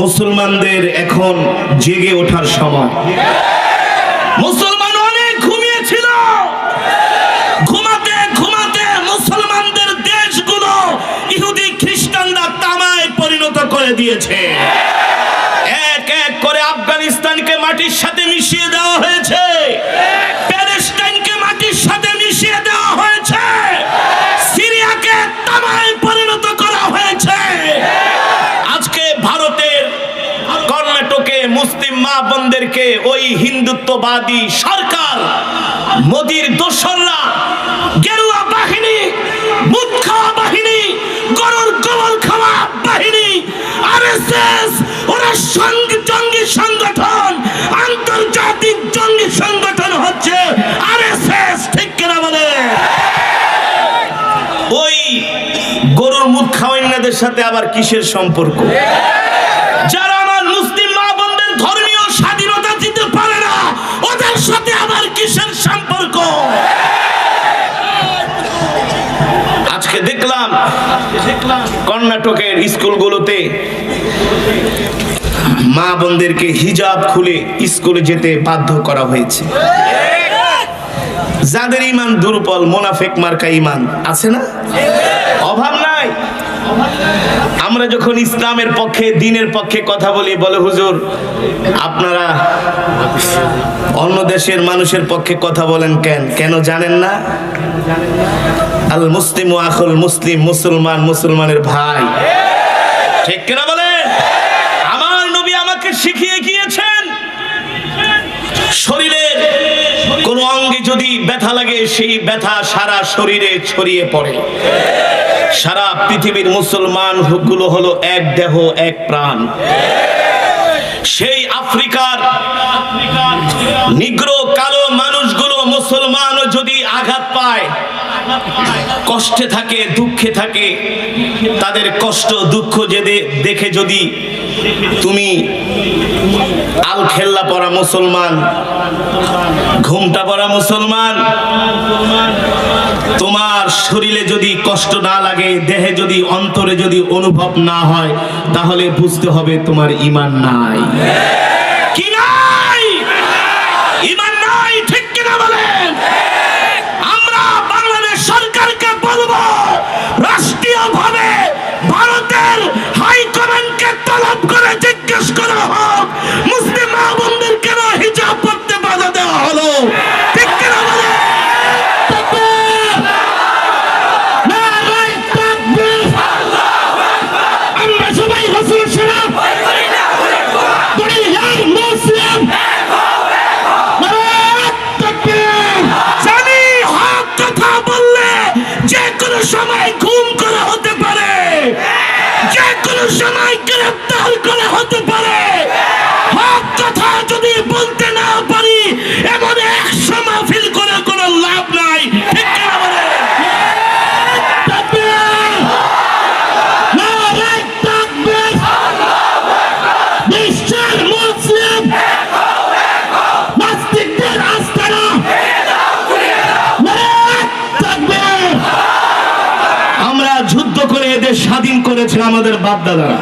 মুসলমানদের এখন জেগে ওঠার সময়। মুসলমান অনেক ঘুমিয়েছিল। ঘুমাতে ঘুমাতে মুসলমানদের দেশগুলো ইহুদি, খ্রিস্টানরা তামায় পরিণত করে দিয়েছে। এক এক করে আফগানিস্তানকে মাটির সাথে মিশিয়ে দেওয়া হয়েছে। মা বোনদেরকে ওই হিন্দুত্ববাদী সরকার, মোদির দোসররা, গেরুয়া বাহিনী বাহিনী, গরুর গোবর খাওয়া বাহিনী ওরা জঙ্গি সংগঠন, আন্তর্জাতিক জঙ্গি সংগঠন হচ্ছে আরএসএস, ঠিক কিনা বলে? ওই গরুর মুখ খাওয়াইনাদের সাথে আবার কিসের সম্পর্ক? দেখলাম কর্ণাটকের স্কুলগুলোতে মা বোনদেরকে হিজাব খুলে স্কুলে যেতে বাধ্য করা হয়েছে। যাদের ইমান দুর্বল, মোনাফেক মার্কা ইমান, আছে না? অভাব নাই। আমরা যখন ইসলামের পক্ষে, দিনের পক্ষে কথা বলি, বলে, হুজুর, আপনারা অন্য দেশের মানুষের পক্ষে কথা বলেন কেন? কেন জানেন না? আল মুসলিম ও আখুল মুসলিম, মুসলমান, মুসলমানের ভাই। ঠিক কিনা বলেন? আমার নবী আমাকে শিখিয়ে গিয়েছেন, শরীরের কোন অঙ্গে যদি ব্যথা লাগে, সেই ব্যথা সারা শরীরে ছড়িয়ে পড়ে। সারা পৃথিবীর মুসলমানগুলো হলো এক দেহ, এক প্রাণ। সেই আফ্রিকার নিগ্র কালো মানুষগুলো মুসলমানও যদি আঘাত পায় কষ্টে থাকে, দুঃখে থাকে, তাদের কষ্ট, দুঃখ যে দেখে যদি তুমি আল খেল্লা পড়া মুসলমান, ঘুমটা পরা মুসলমান, তোমার শরীরে যদি কষ্ট না লাগে, দেহে যদি, অন্তরে যদি অনুভব না হয়, তাহলে বুঝতে হবে তোমার ইমান নাই। হাইকমান্ডকে তলব করে জিজ্ঞেস করা হোক। মুসলিম সময় ঘুম করা হতে পারে। যে কোনো সময় গ্রেফতার করা হতে পারে। হক কথা যদি বলতে না পারি, এমন করে এদের স্বাধীন করেছে আমাদের বাপদাদারা।